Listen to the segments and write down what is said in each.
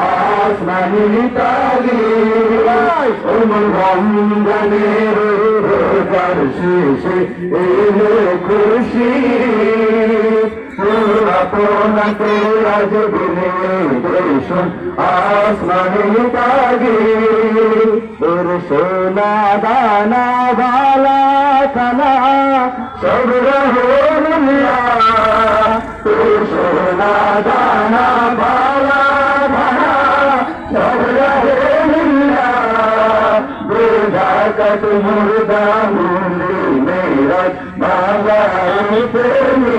আসমানি তাগি ওমর রমজানের রোজার শেষে এলো খুশি আপনাকে দিলে দেখুন আসমানি ওর সোনা দানা বালা কানা সব রহমুল্লা তোর সোনা দানা বালা ভানা সব রহমুল্লা বেদা কত মুর্দা মুন্দি মেরা বাবাই প্রেমী।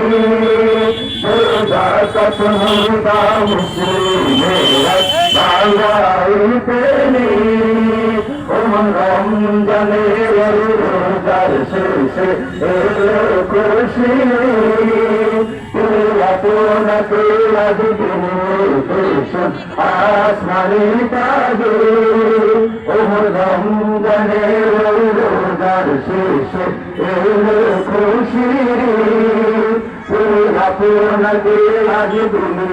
কত মুর্দা মুসলিম মেরা বাবাই প্রেমী। খুশি দিনে আসমানি তাগে ওমন রমজানে রোজার শেষে এলো খুশি আপনাকে আজ দিনে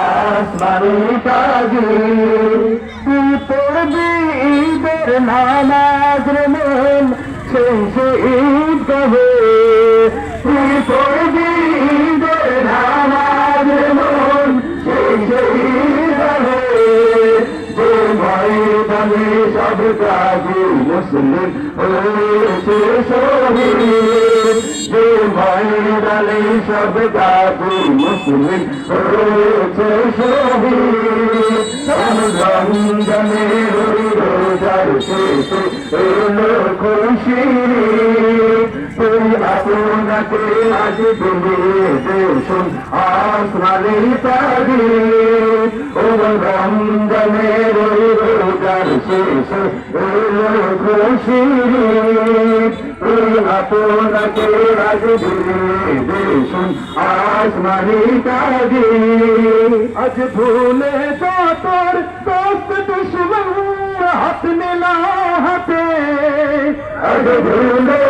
আসমানি তাগে তুই পড়বি ঈদের নামাজ রে সেই সে ঈদ কবে তুই পড়বি ঈদের নামাজ মন সেই সে ঈদ কবে যে ময়দানে সব কাজী মুসলিম হয়েছে শহীদ যে ময়দানে সব কাজী মুসলিম হয়েছে শহীদ রমজানে আপনাকে আজ দিলে দেশুন আসমানে তাগি ও রমজানে রোজার শেষে এলো খুশি আপনাকে আজ দিলে দেশুন আসমানে তাগি আজ ভুলে তো তোর দোস্ত দুশ্মন হাত মিলা হাতে আজ ভুলে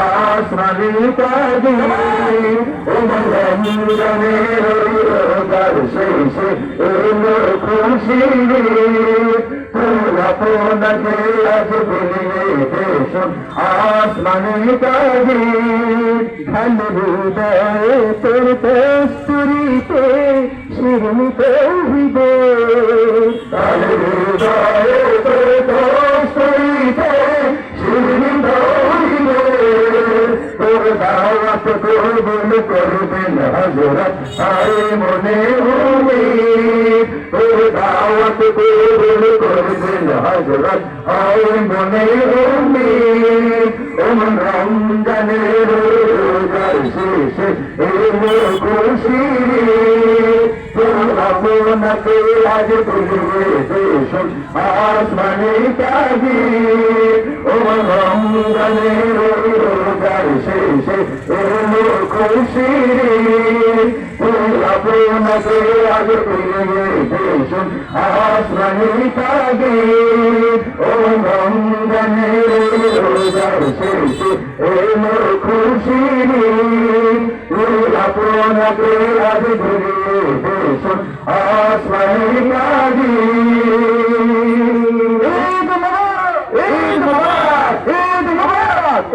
আসমানি কাজী রমজানে রোজার শেষে এলো খুশি আপনাকে আজ দিয়ে দেশুন আসমানি কাজী ঢাল হৃদয়ে তোর শিরমিতে হৃদয়ে করবেন হজরত আরে মনে হবে তোর দাওয়াত করবেন করবেন হজরত আরে মনে হবে ওমন রমজানের রোজার শেষে এলো খুশি আসমানি ওমন রমজানের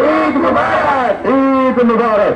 ঈদ মুবারক ঈদ মুবারক